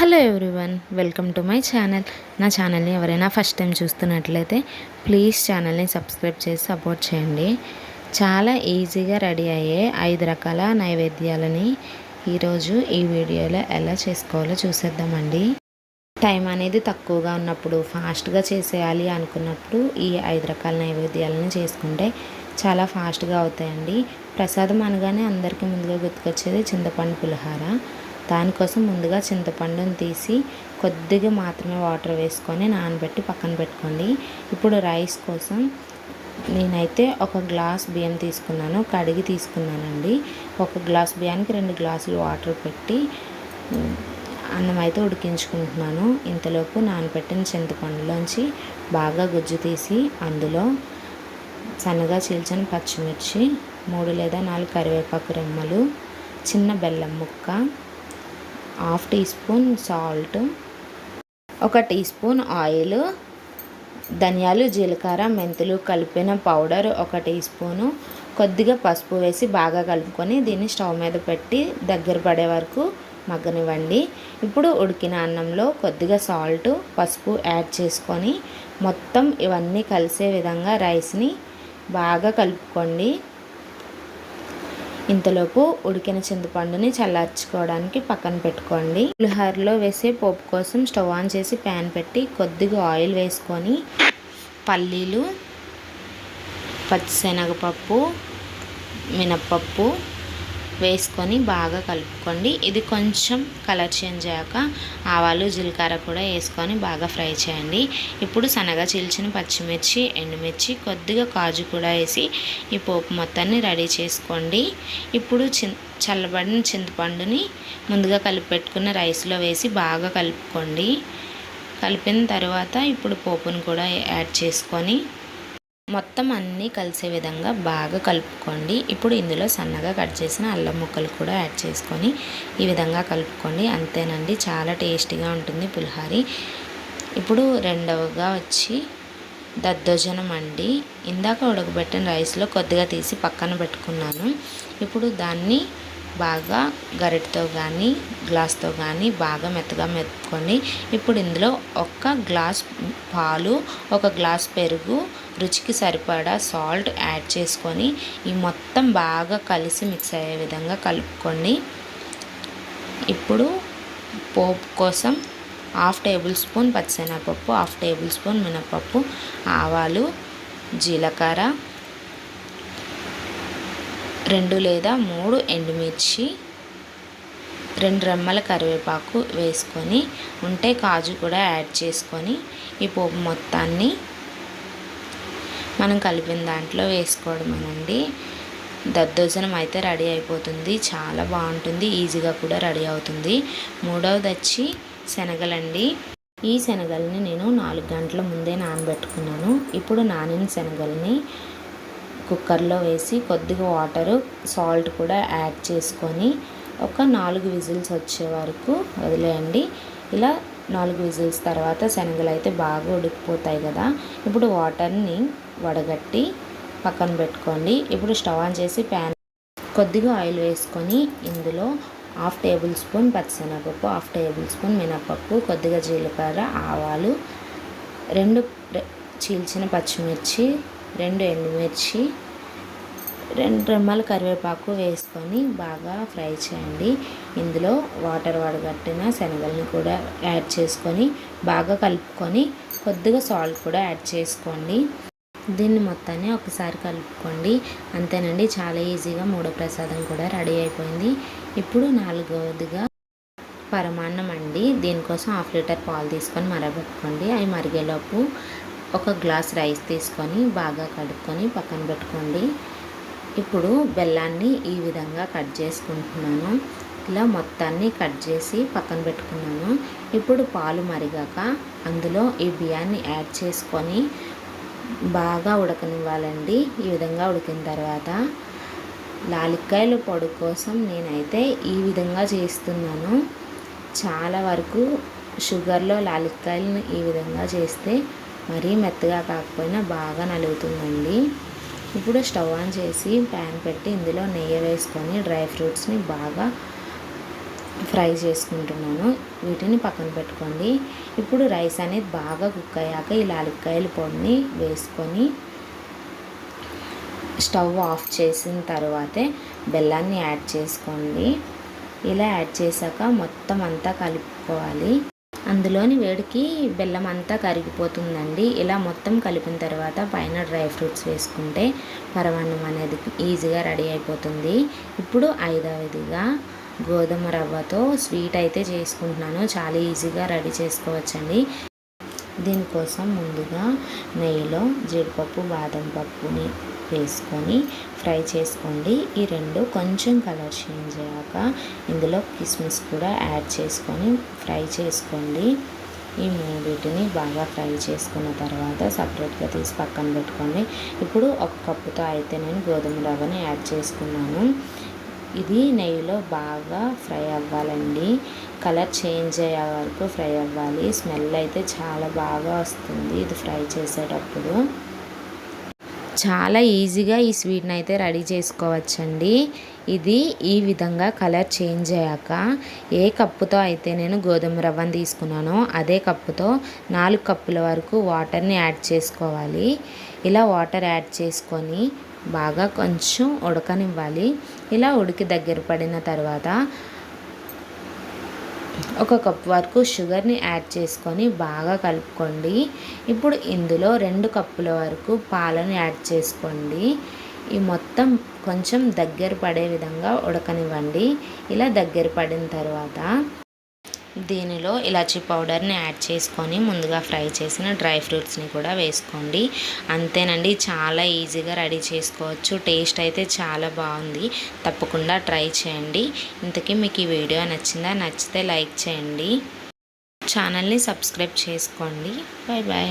Hello everyone welcome to my channel. నా ఛానల్ని ఎవరైనా ఫస్ట్ టైం చూస్తున్నట్లయితే ప్లీజ్ ఛానల్ని సబ్స్క్రైబ్ చేసి సపోర్ట్ చేయండి. చాలా ఈజీగా రెడీ అయ్యే ఐదు రకాల నైవేద్యాలని ఈరోజు ఈ వీడియోలో ఎలా చేసుకోవాలో చూసేద్దామండి. టైం అనేది తక్కువగా ఉన్నప్పుడు ఫాస్ట్గా చేసేయాలి అనుకున్నప్పుడు ఈ ఐదు రకాల నైవేద్యాలను చేసుకుంటే చాలా ఫాస్ట్గా అవుతాయండి. ప్రసాదం అనగానే అందరికీ ముందుగా గుర్తుకొచ్చేది చింతపండు పులిహార. దానికోసం ముందుగా చింతపండుని తీసి కొద్దిగా మాత్రమే వాటర్ వేసుకొని నానబెట్టి పక్కన పెట్టుకోండి. ఇప్పుడు రైస్ కోసం నేనైతే ఒక గ్లాస్ బియ్యం తీసుకున్నాను కడిగి తీసుకున్నానండి. ఒక గ్లాస్ బియ్యానికి రెండు గ్లాసులు వాటర్ పెట్టి అన్నం అయితే ఉడికించుకుంటున్నాను. ఇంతలోపు నానబెట్టిన చింతపండులోంచి బాగా గుజ్జు తీసి అందులో సన్నగా చీల్చిన పచ్చిమిర్చి మూడు లేదా నాలుగు కరివేపాకు రెమ్మలు చిన్న బెల్లం ముక్క హాఫ్ టీ స్పూన్ సాల్ట్ ఒక టీ స్పూన్ ఆయిల్ ధనియాలు జీలకర్ర మెంతులు కలిపిన పౌడర్ ఒక టీ స్పూను కొద్దిగా పసుపు వేసి బాగా కలుపుకొని దీన్ని స్టవ్ మీద పెట్టి దగ్గర పడే వరకు మగ్గనివ్వండి. ఇప్పుడు ఉడికిన అన్నంలో కొద్దిగా సాల్ట్ పసుపు యాడ్ చేసుకొని మొత్తం ఇవన్నీ కలిసే విధంగా రైస్ని బాగా కలుపుకోండి. ఇంతలోపు ఉడికిన చింతపండుని చల్లార్చుకోవడానికి పక్కన పెట్టుకోండి. పులిహారలో వేసే పోపు కోసం స్టవ్ ఆన్ చేసి ప్యాన్ పెట్టి కొద్దిగా ఆయిల్ వేసుకొని పల్లీలు పచ్చిశనగపప్పు మినప్పప్పు వేసుకొని బాగా కలుపుకోండి. ఇది కొంచెం కలర్ చేంజ్ అయ్యాక ఆవాలు జీలకర్ర కూడా వేసుకొని బాగా ఫ్రై చేయండి. ఇప్పుడు సన్నగా చీల్చిన పచ్చిమిర్చి ఎండుమిర్చి కొద్దిగా కాజు కూడా వేసి ఈ పోపు మొత్తాన్ని రెడీ చేసుకోండి. ఇప్పుడు చల్లబడిన చింతపండుని ముందుగా కలిపి పెట్టుకున్న రైస్లో వేసి బాగా కలుపుకోండి. కలిపిన తర్వాత ఇప్పుడు పోపును కూడా యాడ్ చేసుకొని మొత్తం అన్నీ కలిసే విధంగా బాగా కలుపుకోండి. ఇప్పుడు ఇందులో సన్నగా కట్ చేసిన అల్లం ముక్కలు కూడా యాడ్ చేసుకొని ఈ విధంగా కలుపుకోండి. అంతేనండి చాలా టేస్టీగా ఉంటుంది పులిహారి. ఇప్పుడు రెండవగా వచ్చి దద్దోజనం అండి. ఇందాక ఉడకబెట్టిన రైస్లో కొద్దిగా తీసి పక్కన పెట్టుకున్నాను. ఇప్పుడు దాన్ని బాగా గరిటతో కానీ గ్లాస్తో కానీ బాగా మెత్తగా మెత్తుకొని ఇప్పుడు ఇందులో ఒక్క గ్లాస్ పాలు ఒక గ్లాస్ పెరుగు రుచికి సరిపడా సాల్ట్ యాడ్ చేసుకొని ఈ మొత్తం బాగా కలిసి మిక్స్ అయ్యే విధంగా కలుపుకోండి ఇప్పుడు పోపు కోసం హాఫ్ టేబుల్ స్పూన్ పచ్చిశనగపప్పు హాఫ్ టేబుల్ స్పూన్ మినపప్పు ఆవాలు జీలకర్ర రెండు లేదా మూడు ఎండుమిర్చి రెండు రెమ్మల కరివేపాకు వేసుకొని ఉంటే కాజు కూడా యాడ్ చేసుకొని ఈ పోపు మొత్తాన్ని మనం కలిపిన దాంట్లో వేసుకోవడమేనండి. దద్దోజనం అయితే రెడీ అయిపోతుంది. చాలా బాగుంటుంది. ఈజీగా కూడా రెడీ అవుతుంది. మూడవది వచ్చి శనగలండి. ఈ శనగల్ని నేను నాలుగు గంటల ముందే నానబెట్టుకున్నాను. ఇప్పుడు నానిన శనగల్ని కుక్కర్లో వేసి కొద్దిగా వాటరు సాల్ట్ కూడా యాడ్ చేసుకొని ఒక నాలుగు విజిల్స్ వచ్చే వరకు వదిలేయండి. ఇలా నాలుగు విజిల్స్ తర్వాత శనగలు అయితే బాగా ఉడికిపోతాయి కదా. ఇప్పుడు వాటర్ని వడగట్టి పక్కన పెట్టుకోండి. ఇప్పుడు స్టవ్ ఆన్ చేసి ప్యాన్ కొద్దిగా ఆయిల్ వేసుకొని ఇందులో హాఫ్ టేబుల్ స్పూన్ పచ్చిశనగపప్పు హాఫ్ టేబుల్ స్పూన్ మినపప్పు కొద్దిగా జీలకర్ర ఆవాలు రెండు చీల్చిన పచ్చిమిర్చి రెండు ఎండుమిర్చి రెండు రెమ్మల కరివేపాకు వేసుకొని బాగా ఫ్రై చేయండి. ఇందులో వాటర్ వడగట్టిన శనగల్ని కూడా యాడ్ చేసుకొని బాగా కలుపుకొని కొద్దిగా సాల్ట్ కూడా యాడ్ చేసుకోండి. దీన్ని మొత్తాన్ని ఒకసారి కలుపుకోండి. అంతేనండి చాలా ఈజీగా మూడో ప్రసాదం కూడా రెడీ అయిపోయింది. ఇప్పుడు నాలుగవదిగా పరమాన్నం అండి. దీనికోసం హాఫ్ లీటర్ పాలు తీసుకొని మరగపెట్టుకోండి. అవి మరిగేలోపు ఒక గ్లాస్ రైస్ తీసుకొని బాగా కడుక్కొని పక్కన పెట్టుకోండి. ఇప్పుడు బెల్లాన్ని ఈ విధంగా కట్ చేసుకుంటున్నాను. ఇలా మొత్తాన్ని కట్ చేసి పక్కన పెట్టుకున్నాను. ఇప్పుడు పాలు మరిగాక అందులో ఈ బియ్యాన్ని యాడ్ చేసుకొని బాగా ఉడకనివ్వాలండి. ఈ విధంగా ఉడికిన తర్వాత లాలిక్కాయల పొడి కోసం నేనైతే ఈ విధంగా చేస్తున్నాను. చాలా వరకు షుగర్లో లాలిక్కాయలను ఈ విధంగా చేస్తే మరీ మెత్తగా కాకపోయినా బాగా నలుగుతుందండి. ఇప్పుడు స్టవ్ ఆన్ చేసి ప్యాన్ పెట్టి ఇందులో నెయ్యి వేసుకొని డ్రై ఫ్రూట్స్ని బాగా ఫ్రై చేసుకుంటున్నాను. వీటిని పక్కన పెట్టుకోండి. ఇప్పుడు రైస్ అనేది బాగా కుక్ అయ్యాక ఈ లాలిక్కాయల పొడిని వేసుకొని స్టవ్ ఆఫ్ చేసిన తర్వాతే బెల్లాన్ని యాడ్ చేసుకోండి. ఇలా యాడ్ చేశాక మొత్తం అంతా కలుపుకోవాలి. అందులోని వేడికి బెల్లం అంతా కరిగిపోతుందండి. ఇలా మొత్తం కలిపిన తర్వాత పైన డ్రై ఫ్రూట్స్ వేసుకుంటే పరమాన్నం అనేది ఈజీగా రెడీ అయిపోతుంది. ఇప్పుడు ఐదవదిగా గోధుమ రవ్వతో స్వీట్ అయితే చేసుకుంటున్నాను. చాలా ఈజీగా రెడీ చేసుకోవచ్చండి. దీనికోసం ముందుగా నెయ్యిలో జీడిపప్పు బాదం పప్పుని వేసుకొని ఫ్రై చేసుకోండి. ఈ రెండు కొంచెం కలర్ చేంజ్ అయ్యాక ఇందులో కిస్మిస్ కూడా యాడ్ చేసుకొని ఫ్రై చేసుకోండి. ఈ మూడింటిని బాగా ఫ్రై చేసుకున్న తర్వాత సపరేట్గా తీసి పక్కన పెట్టుకోండి. ఇప్పుడు ఒక కప్పుతో అయితే నేను గోధుమ రవ్వని యాడ్ చేసుకున్నాను. ఇది నెయ్యిలో బాగా ఫ్రై అవ్వాలండి. కలర్ చేంజ్ అయ్యే వరకు ఫ్రై అవ్వాలి. స్మెల్ అయితే చాలా బాగా వస్తుంది ఇది ఫ్రై చేసేటప్పుడు. చాలా ఈజీగా ఈ స్వీట్ని అయితే రెడీ చేసుకోవచ్చండి. ఇది ఈ విధంగా కలర్ చేంజ్ అయ్యాక ఏ కప్పుతో అయితే నేను గోధుమ రవ్వను తీసుకున్నానో అదే కప్పుతో నాలుగు కప్పుల వరకు వాటర్ని యాడ్ చేసుకోవాలి. ఇలా వాటర్ యాడ్ చేసుకొని బాగా కొంచెం ఉడకనివ్వాలి. ఇలా ఉడికి దగ్గర పడిన తర్వాత ఒక కప్ వరకు షుగర్ని యాడ్ చేసుకొని బాగా కలుపుకోండి. ఇప్పుడు ఇందులో రెండు కప్పుల వరకు పాలను యాడ్ చేసుకోండి. ఈ మొత్తం కొంచెం దగ్గర పడే విధంగా ఉడకనివ్వండి. ఇలా దగ్గర పడిన తర్వాత దీనిలో ఇలాచీ పౌడర్ని యాడ్ చేసుకొని ముందుగా ఫ్రై చేసిన డ్రై ఫ్రూట్స్ని కూడా వేసుకోండి. అంతేనండి చాలా ఈజీగా రెడీ చేసుకోవచ్చు. టేస్ట్ అయితే చాలా బాగుంది. తప్పకుండా ట్రై చేయండి. ఇంతకీ మీకు ఈ వీడియో నచ్చిందా? నచ్చితే లైక్ చేయండి. ఛానల్ని సబ్స్క్రైబ్ చేసుకోండి. Bye bye